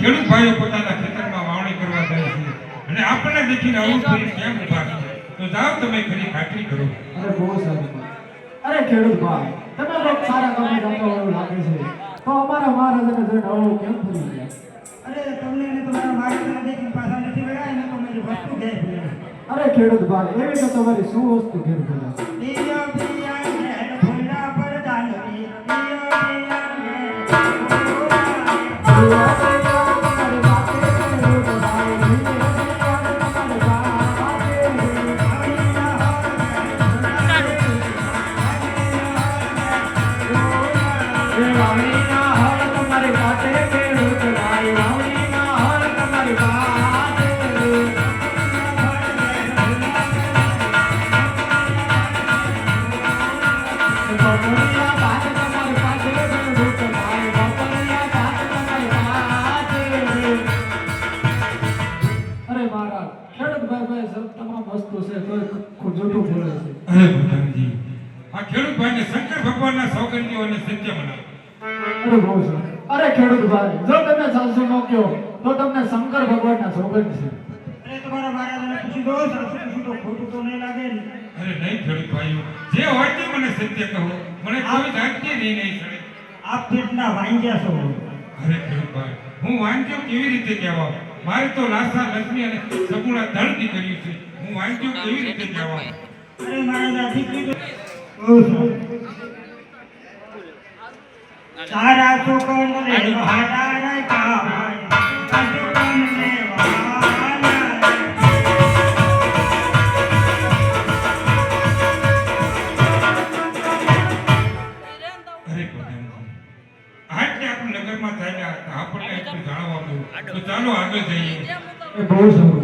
ખેડૂત ભાઈઓ પોતાના ખેતરમાં વાવણી કરવા જાય છે. અને આપણને દેખીને આવું થઈ કેમ ઊભા છે? તો જાઓ તમે ખરી ખાતરી કરો. અરે બહુ સારું અરે ખેડૂત ભાઈ તમે લોકો સારા કામ કરતા હોય લાગે છે. તો અમારા મહારાજાને જોઈને આવું કેમ થઈ ગયા? અરે તમને ને તમારા માર્ગદર્શન દેખીને પાછા નથી વળ્યા એને તો મેરી વસ્તુ ગઈ અરે ખેડૂત ભાઈ એવી તો તમારી શું વસ્તુ ઘેર ભેગા વસ્તુ છે તો જૂઠું બોલે છે. અરે આ ખેડૂત ભાઈને શંકર ભગવાનના સૌગંધીઓ સત્ય બનાવો અરે બહુ સારું અરે ખેડૂત ભાઈ જો તમે સાસુ નો કયો તો તમને શંકર ભગવાનના સોગંદ છે. અરે તમારા મહારાજાને પૂછી દો સાસુ પૂછી દો ખોટું તો નહીં લાગે ને. અરે નહીં ખેડૂત ભાઈઓ જે હોય તે મને સત્ય કહો. મને કોઈ જાતની નહીં નહીં સડે આપ પેટના વાંગ્યા છો? અરે ખેડૂત ભાઈ હું વાંચ્યો કેવી રીતે કહેવા મારે તો લાસા લક્ષ્મી અને સગુણા ધન કર્યું છે. હું વાંચ્યો કેવી રીતે જવા અરે તો બહુ સારું. તારા છોકરાને થયેલા હતા આપણને જાણવા મળ્યું. તો ચાલો આગળ જઈએ. બહુ સારું.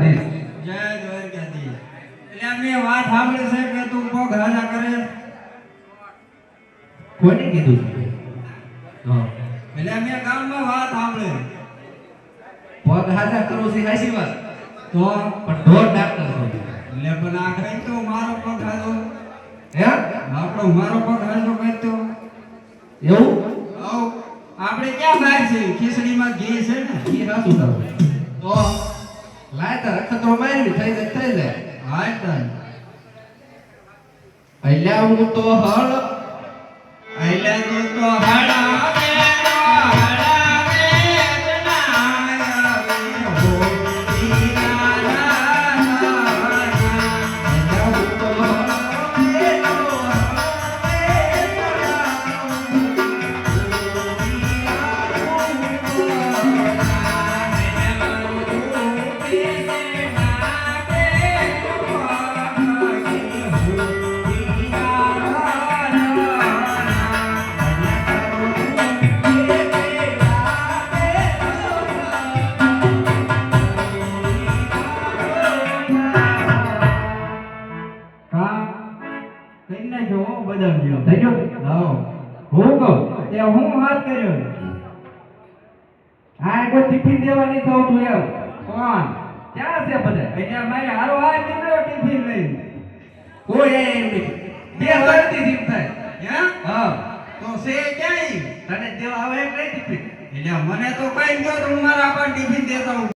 દ્વારકાધીશ જય દ્વારકાધીશ. એટલે અમે વાત સાંભળે છે કે તું પગ રાજા કરે કોને કીધું? હા. એટલે અમે ગામમાં વાત સાંભળે. પગ હાજા કરો છે હાચી વાત તો? પણ ઢોર ડાક્ટર છો. એટલે પણ આખરે તો મારો પગ હાજો હે? આપણો મારો પગ હાજો તો? એવું? આવ આપણે ક્યાં બહાર છે ખીચડીમાં ઘી છે ને? હાચું તારું. તો? લાય તાર અખતરો મારવી, થઈ જાય થઈ જાય. હાય તન અલ્યા હું તો હળ, પહેલા તો હળ હળાવે હું તે હું હાથ કર્યો આ કોઈ ટિફિન દેવાની તો તું એમ. કોણ? ક્યાં છે બધા? અહીંયા મારે હારો હાથ નીકળ્યો, ટિફિન લઈ કોઈ એમ બે વર્ષથી જીમ થાય. હે? હા. તો સે ક્યાંય? તને દેવા આવે નહીં ટિફિન. એટલે મને તો કઈ ગયો તો હું મારા પણ ટિફિન દેતો હું.